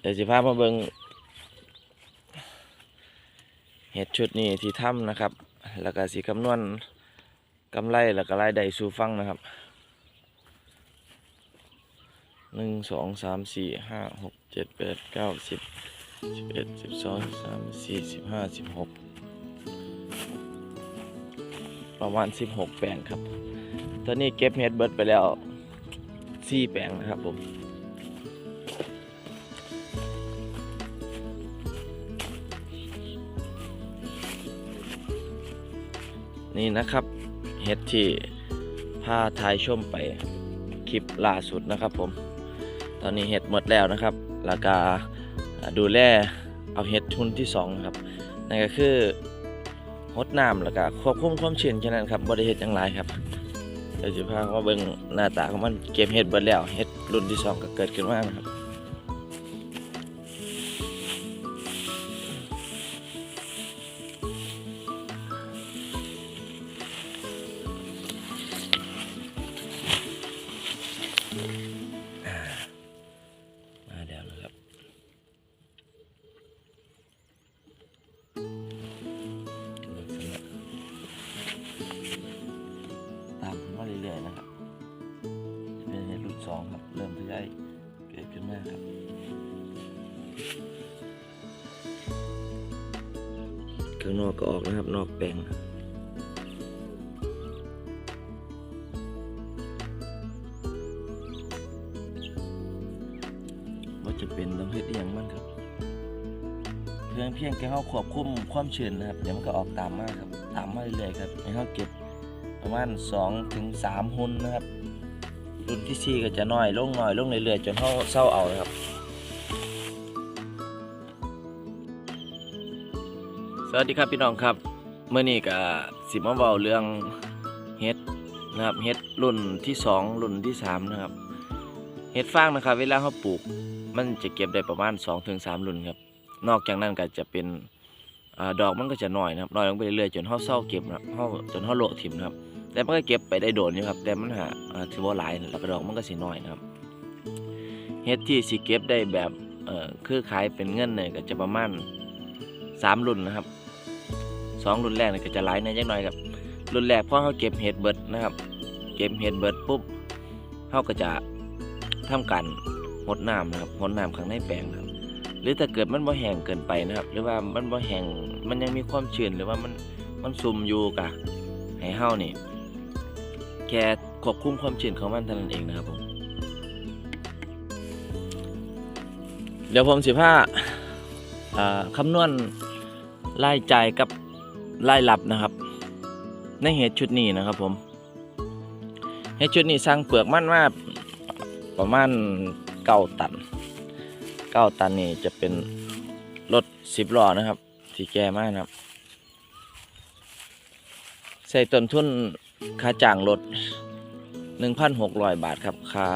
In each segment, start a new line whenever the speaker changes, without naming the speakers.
เดี๋ยวสิพามาเบิงเห็ดชุดนี้ที่ถ้ำนะครับ แล้วก็สีคำนวณกำไรแล้วก็รายได้สู่ฟังนะครับหนึ่งสองสามสี่ห้าหกเจ็ดแปดเก้าสิบสิบเอ็ดสิบสองสามสี่สิบห้าสิบหกประมาณสิบหกแปลงครับ ตอนนี้เก็บเห็ดเบิดไปแล้วสี่แปลงนะครับผม นี่นะครับเห็ดที่พาทายชมไปคลิปล่าสุดนะครับผม ตอนนี้เห็ดหมดแล้วนะครับ แล้วก็ดูแลเอาเห็ดทุนที่สองครับนั่นก็คือหดน้ำแล้วก็ควบคุมความชื้นแค่นั้นครับบริเห็ดอย่างไรครับเดี๋ยวจะพามาเบิ่งหน้าตาของมันเก็บเห็ดเบิดแล้วเห็ดรุ่นที่สองก็เกิดขึ้นมานะครับ ข้างนอกก็ออกนะครับ นอกแปลงว่าจะเป็นต้องเฮ็ดอหย่างมันครับ เพียงเพียงแค่เขาควบคุมความชื้นนะครับ เดี๋ยวมันก็ออกตามมาครับ ตามมาเรื่อยๆครับให้เขาเก็บประมาณ2ถึง3หุ่นนะครับ รุ่นที่สี่ก็จะน้อยลงน้อยลงเรื่อยๆจนเขาเศร้าเอานะครับ วัสดีครับพี่น้องครับเมื่อนี้ก็สิมาเว้าเรื่องเฮ็ดนะครับเฮ็ดรุ่นที่สองรุ่นที่สามนะครับเห็ดฟางนะครับ เวลาเขาปลูก มันจะเก็บได้ประมาณ 2-3ถึงรุ่นครับนอกจากนั้นก็จะเป็นอดอกมันก็จะน้อยนะครับน้อยลงไปเรื่อยๆจนเขาเศร้าเก็บนะครับเขาจนเขาโละถิ่มนะครับ แต่มันก็เก็บไปได้โดนอยู่ครับ แต่มันหาถือว่าหลายแล้วก็ดอกมันก็สิน้อยนะครับเห็ดที่สิเก็บได้แบบเอ่อคือขายเป็นเงินเนี่ยก็จะประมาณ3รุ่นนะครับ สองรุ่นแรกเนี่ยก็จะหลายในจักหน่อยครับ รุ่นแรกพอเขาเก็บเห็ดเบิดนะครับ เก็บเห็ดเบิดปุ๊บเขาก็จะทำการหดน้ำนะครับหดน้ำข้างในแปลงนะครับ หรือถ้าเกิดมันบ่แห้งเกินไปนะครับ หรือว่ามันบ่แห้งมันยังมีความชื้นหรือว่ามันมันซุ่มอยู่กะให้เฮานี่แค่ควบคุมความชื้นของมันเท่านั้นเองนะครับผมเดี๋ยวผมสิพาอ่าคำนวณรายจ่ายกับ รายรับนะครับ ในเหตุชุดนี้นะครับผมเหตุชุดนี้สร้างเปลือกมันมากประมาณเก้าตันเก้าตันนี่จะเป็นรถสิบล้อนะครับที่แก่มากนะครับ ใส่ต้นทุนค่าจ้างรถหนึ่งพันหกร้อยบาทครับค่า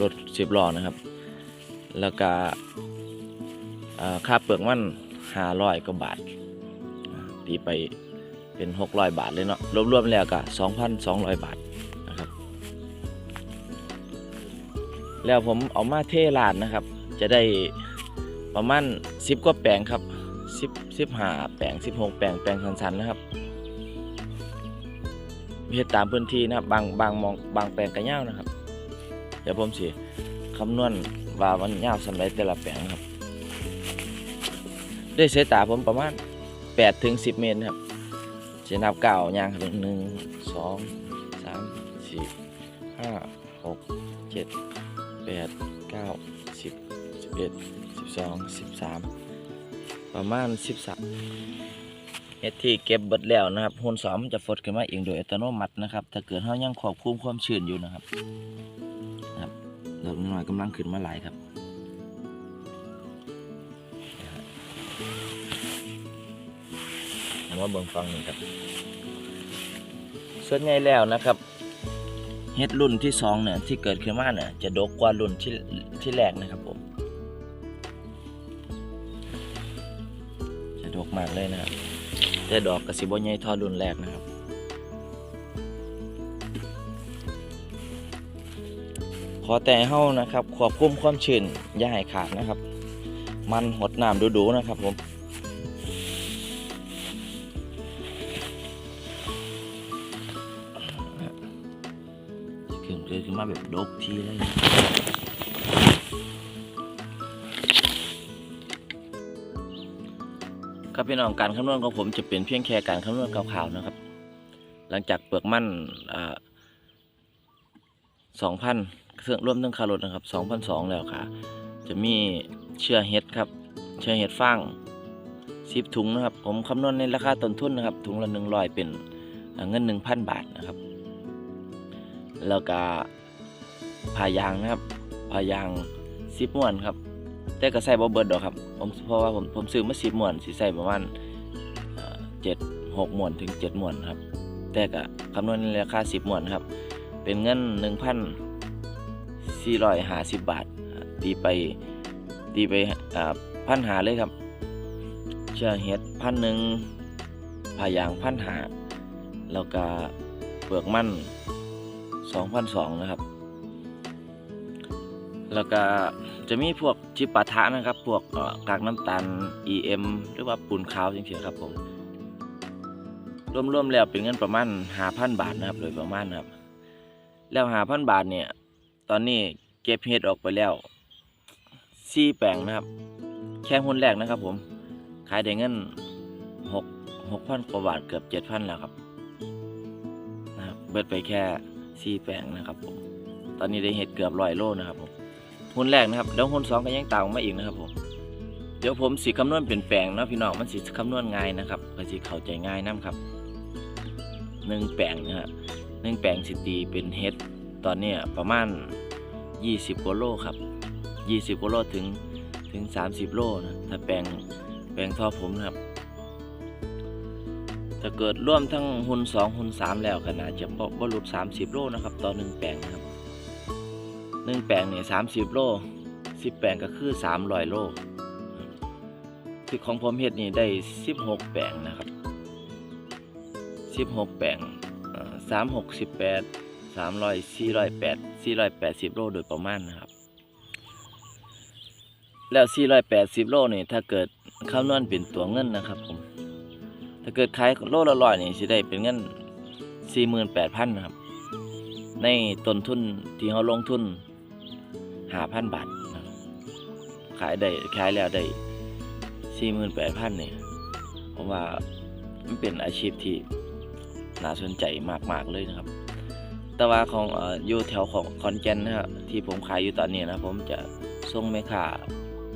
รถสิบล้อนะครับ แล้วก็อ่าค่าเปลือกมันห้าร้อยกว่าบาท ตีไปเป็นหกร้อยบาทเลยเนาะรวมๆแล้วก็สองพันสองร้อยบาทแล้วผมเอามาเทลานนะครับ จะได้ประมาณสิบกว่าแปลงครับสิบสิบหาแปลงสิบหกแปลงแปลงสันๆนะครับเฮ็ดตามพื้นที่นะครับบางบางมองบางแปลงก็ยาวนะครับ เดี๋ยวผมสิคำนวณว่ามันยาวสำหรับแต่ละแปลงครับ ด้วยสายตาผมประมาณ 8ถึง10 เมตรนะครับจะนับเก่าวยางครับหนึ่งสองสามสี่ห้าหกเจ็ดแปดเก้าสิบสิบเอ็ดสิบสองสิบสามประมาณสิบสามเฮ็ดที่เก็บเบิดแล้วนะครับหุ่นสอมจะฟดขึ้นมาเองโดยอัตโนมัตินะครับ ถ้าเกิดเรายังควบคุมความชื้นอยู่นะครับนะครับดอกน้อยกำลังขึ้นมาหลายครับ ว่าเบิ่งฟังหนึ่งครับส่วนใหญ่แล้วนะครับเฮ็ดรุ่นที่สองเนี่ยที่เกิดขึ้นมาเนี่ยจะดกกว่ารุ่นที่ที่แรกนะครับผมจะดกมากเลยนะครับแต่ดอกกระสิบใหญ่ท่ารุ่นแรกนะครับขอแต่เฮานะครับควบคุมความชื้นอย่าให้ขาดนะครับ มันหดน้ำดูๆนะครับผม แบบดกทีเลยนะครับพี่น้องการคำนวณของผมจะเป็นเพียงแค่การคำนวณคร่าวๆนะครับ หลังจากเปลือกมั่นสองพันเครื่องร่วมทั้งคารถนะครับสองพันสองแล้วค่ะ จะมีเชื่อเห็ดครับเชื่อเห็ดฟางสิบถุงนะครับ ผมคำนวณในราคาต้นทุนนะครับ ถุงละหนึ่งร้อยเป็นเงินหนึ่งพันบาทนะครับ แล้วก็ ผ่ายางนะครับผ่ายางสิบม้วนครับ แต่ก็ใส่บ่เบิดดอกครับผมเพราะว่าผมผมซื้อมาสิบม้วนสิใส่ประมาณเจ็ดหกม้วนถึงเจ็ดม้วนครับ แต่ก็คำนวณในราคาสิบม้วนครับ เป็นเงินหนึ่งพันสี่ร้อยห้าสิบบาท ตีไปตีไปพันหาเลยครับ เชื่อเห็ดพันหนึ่งผ่ายางพันหาแล้วก็เปลือกมัน2,002นะครับ แล้วก็จะมีพวกจิปาถะนะครับ พวกกากน้ำตาล EM หรือว่าปูนขาวจริงๆครับผมรวมๆแล้วเป็นเงินประมาณ5,000บาทนะครับ โดยประมาณครับ แล้ว5,000บาทเนี่ย ตอนนี้เก็บเฮ็ดออกไปแล้ว4แปลงนะครับ แค่หุ้นแรกนะครับ ผม ขายได้เงิน6 6,000กว่าบาทเกือบ7,000แล้วครับนะครับ เบิดไปแค่สี่แปลงนะครับผม ตอนนี้ได้เห็ดเกือบร้อยโลนะครับผม หุ้นแรกนะครับแล้วหุ้นสองก็ยังตามมาอีกนะครับผมเดี๋ยวผมสิคำนวณเป็นแปลงนะพี่น้องมันสิคำนวณง่ายนะครับก็สิเข้าใจง่ายนํครับหนึ่งแปลงนะฮะหนึ่งแปลงสิตีเป็นเห็ดตอนนี้ประมาณยี่สิบกว่าโลครับยี่สิบกว่าโลถึงถึงสามสิบโลนะถ้าแปลงแปลงท่อผมนะครับถ้าเกิดร่วมทั้งหุ่นสองหุ่นสามแล้วก็น่าจะบ่บ่หลุดสามสิบโลนะครับต่อหนึ่งแปลงนะครับ หนึ่งแปลงเนี่ยสามสิบโลสิบแปลงก็คือสามร้อยโลที่ของผมเฮ็ดนี่ได้สิบหกแปลงนะครับสิบหกแปลงสามหกสิบแปดสามร้อยสี่ร้อยแปดสี่ร้อยแปดสิบโลโดยประมาณนะครับ แล้วสี่ร้อยแปดสิบโลนี่ถ้าเกิดคำนวณเป็นตัวเงินนะครับผมถ้าเกิดขายโลละร้อยนี่สิได้เป็นเงินสี่หมื่นแปดพันนะครับ ในต้นทุนที่เขาลงทุน หาพันบาทขายได้ขายแล้วได้สี่หมื่นแปดพันเนี่ยผมว่ามันเป็นอาชีพที่น่าสนใจมาก ๆ เลยนะครับ แต่ว่าของอออยู่แถวของคอนแกนนะครับที่ผมขายอยู่ตอนนี้นะผมจะส่งแม่ค้า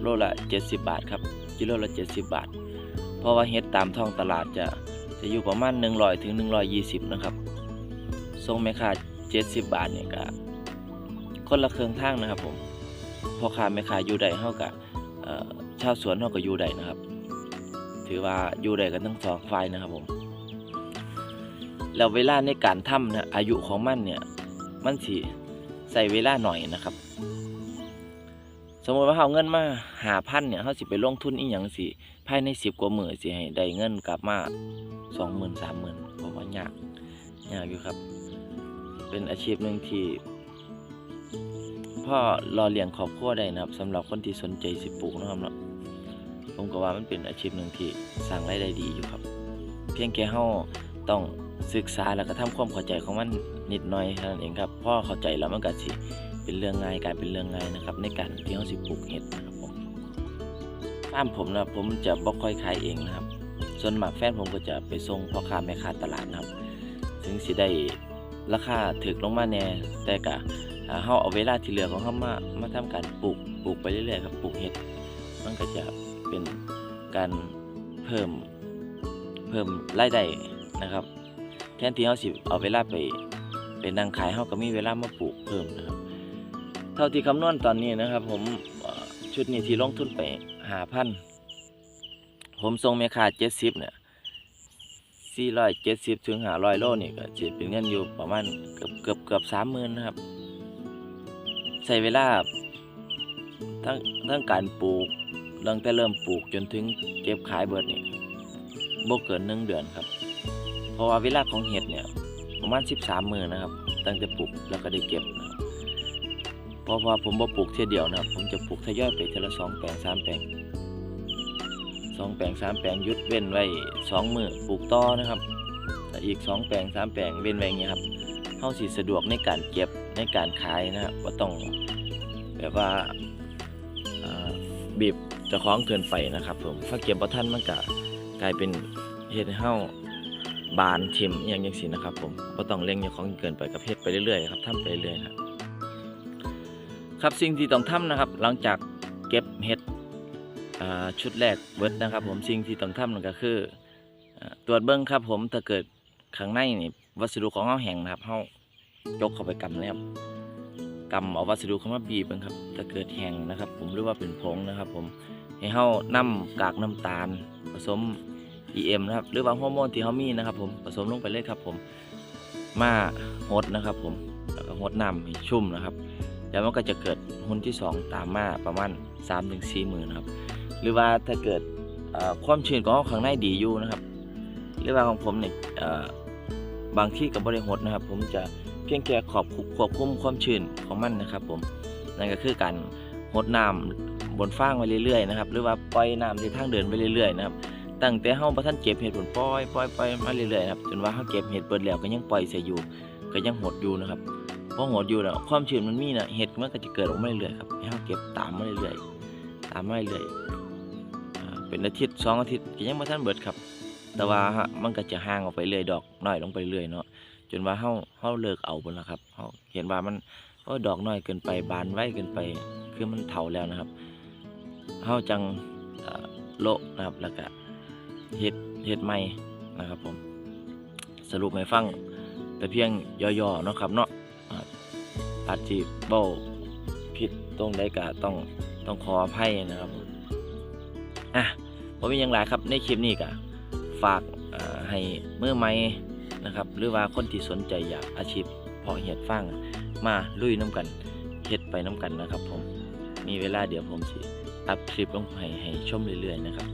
โลละ 70 บาทครับกิโลละ 70 บาท เพราะว่าเฮ็ดตามท้องตลาดจะจะอยู่ประมาณ 100ถึง120 นะครับส่งแม่ค้า70 บาทเนี่ยก็คนละเครื่องทางนะครับผม พ่อค้าแม่ค้าอยู่ใดเฮากับชาวสวนเฮาก็อยู่ใดนะครับ ถือว่าอยู่ใดกันทั้งสองฝ่ายนะครับผมแล้วเวลาในการทำนะอายุของมันเนี่ยมันสิใส่เวลาหน่อยนะครับ สมมติว่าเขาเอาเงินมาหาพันเนี่ยเขาสิไปลงทุนอีหยังสิภายในสิบกว่าหมื่นสิให้ได้เงินกลับมาสองหมื่นสามหมื่นผมว่ายากยากอยู่ครับ เป็นอาชีพหนึ่งที่ พ่อรอเลี้ยงครอบครัวได้นะครับสำหรับคนที่สนใจสิปลูกนะครับเนาะผมก็ว่ามันเป็นอาชีพหนึ่งที่สร้างรายได้ดีอยู่ครับ เพียงแค่เขาต้องศึกษาแล้วก็ทำความเข้าใจของมันนิดหน่อยเท่านั้นเองครับพ่อเข้าใจแล้วมันก็สิเป็นเรื่องง่ายกลายเป็นเรื่องง่ายนะครับ ในการที่เราสิปลูกเห็ดนะครับผมฟาร์มผมนะผมจะบ่ค่อยขายเองนะครับ ส่วนมากแฟนผมก็จะไปส่งพ่อค้าแม่ค้าตลาดนะครับ ถึงสิได้ ราคาถึกลงมาแน่แต่ก็เฮาเอาเวลาที่เหลือของเฮามามาทำการปลูกปลูกไปเรื่อยๆครับปลูกเห็ดมันก็จะเป็นการเพิ่มเพิ่มรายได้นะครับ แทนที่เฮาสิเอาเวลาไปไปนั่งขายเฮาก็มีเวลามาปลูกเพิ่มนะครับ เท่าที่คำนวณตอนนี้นะครับ ผมชุดนี้ที่ลงทุนไปหาพันผมส่งแม่ค้าเจ็ดสิบเนี่ย สี่ร้อยเจ็ดสิบถึงหาร้อยโลนี่ก็จะเป็นเงินอยู่ประมาณเกือบเกือบเกือบสามหมื่นนะครับ ใช้เวลาทั้งทั้งการปลูกตั้งแต่เริ่มปลูกจนถึงเก็บขายเบิดนี่บ่เกินหนึ่งเดือนครับ เพราะว่าเวลาของเห็ดเนี่ยประมาณสิบสามมือนะครับ ตั้งแต่ปลูกแล้วก็ได้เก็บนะครับเพราะว่าผมบ่ปลูกเทียเดียวนะครับ ผมจะปลูกทยอยไปทีละสองแปลงสามแปลง สองแปลงสามแปลงยุดเว้นไว้สองมือปลูกต่อนะครับแต่อีกสองแปลงสามแปลงเว้นไว้อย่างเงี้ยครับเฮาสิสะดวกในการเก็บในการขายนะครับบ่ต้องแบบว่าบีบจะคล้องเกินไปนะครับผมถ้าเก็บบ่ทันมันก็กลายเป็นเฮ็ดให้เฮาบานทิมอย่างจังซี่นะครับผมบ่ต้องเร่งเจ้าของเกินไปกับเฮ็ดไปเรื่อยๆครับทำไปเรื่อยๆครับครับสิ่งที่ต้องทำนะครับ หลังจากเก็บเห็ด ชุดแรกเบิดนะครับ ผมสิ่งที่ต้องทำนั่นก็คืออตรวจเบิ้งครับ ผมถ้าเกิดข้างในนี่วัสดุของเราแห้งนะครับเรายกเข้าไปกำนะครับกำเอาวัสดุเข้ามาบีบเบิ่งครับถ้าเกิดแห้งนะครับ ผมหรือว่าเป็นผงนะครับ ผมให้เรานํกากน้ำตาล ผสม EM นะครับหรือว่าฮอร์โมนที่เขามีนะครับ ผมผสมลงไปเลยครับ ผมมาหดนะครับ ผมแล้วก็หดน้ำให้ชุ่มนะครับ แล้วมันก็จะเกิดหุ้นที่ 2 ตามมาประมาณ 3-4ถึงหมื่นนะครับ หรือว่าถ้าเกิดความชื้นของข้างในดีอยู่นะครับ หรือว่าของผมเนี่ยบางที่กับบริหดนะครับ ผมจะเพียงแค่ขอบควบคุมความชื้นของมันนะครับ ผมนั่นก็คือการหดน้ำบนฟางไว้เรื่อยๆนะครับ หรือว่าปล่อยน้ำที่ทางเดินไปเรื่อยๆนะครับตั้งแต่เฮาบ่ทันเก็บเห็ดผลปล่อยปล่อยปล่อยมาเรื่อยๆนะครับจนว่าเฮาเก็บเห็ดเบิดแล้วก็ยังปล่อยใส่อยู่ ก็ยังหดอยู่นะครับพอหดอยู่แล้วความชื้นมันมีนะเห็ดมันก็จะเกิดออกมาเรื่อยๆครับให้เราเก็บตามมาเรื่อยๆตามมาเรื่อยๆ เป็นอาทิตย์สองอาทิตย์ก็ยังไม่ทันเบิดครับ แต่ว่าฮะมันก็จะห่างออกไปเรื่อยดอกน้อยลงไปเรื่อยเนาะจนว่าเฮาเฮาเลิกเอาบนแล้วครับเฮาเห็นว่ามันโอ้ดอกน้อยเกินไปบานไว้เกินไป คือมันเฒ่าแล้วนะครับเฮาจังโละนะครับแล้วก็เฮ็ดเฮ็ดใหม่นะครับผมสรุปให้ฟังแต่เพียงย่อๆเนาะครับเนาะอาจจะเบ้าผิดตรงใดก็ต้องต้องขออภัยนะครับผม อะผมมีอย่างไรครับในคลิปนี้ก็ฝากให้เมื่อใหม่นะครับ หรือว่าคนที่สนใจอยากอาชีพเพาะเห็ดฟางมาลุยน้ำกันเห็ดไปน้ำกันนะครับผมมีเวลาเดี๋ยวผมสิอัพคลิปลงให้ให้ชมเรื่อยๆนะครับ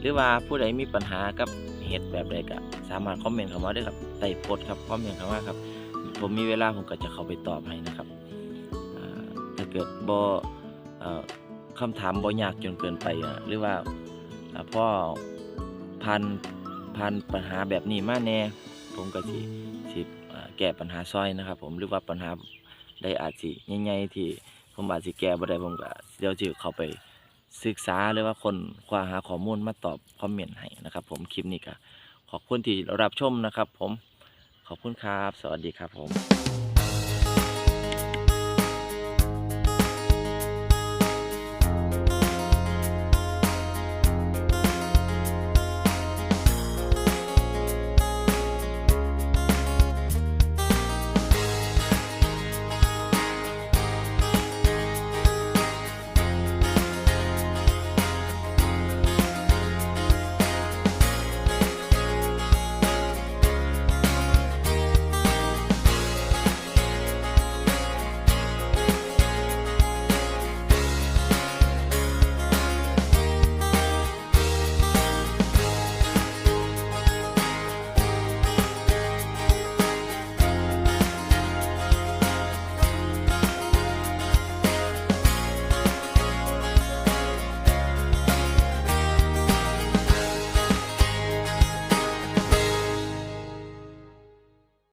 หรือว่าผู้ใดมีปัญหากับเห็ดแบบใดก็สามารถคอมเมนต์เข้ามาได้ครับใต้โพสครับคอมเมนต์เข้ามาครับ ผมมีเวลาผมก็จะเข้าไปตอบให้นะครับถ้าเกิดบอ่อ คำถามบ่ยากจนเกินไปอะหรือว่าพ่อผ่านผ่านปัญหาแบบนี้มาแน่ ผมก็สิสิอ่แก้ปัญหาซอยนะครับ ผมหรือว่าปัญหาใดอาจสิใหญ่ๆที่ผมอาจสิแก้บ่ได้ผมก็เดี๋ยวสิเข้าไปศึกษาหรือว่าคนคว้าหาข้อมูลมาตอบคอมเมนต์ให้นะครับ ผมคลิปนี้ก็ขอบคุณที่รับชมนะครับ ผมขอบคุณครับ สวัสดีครับผม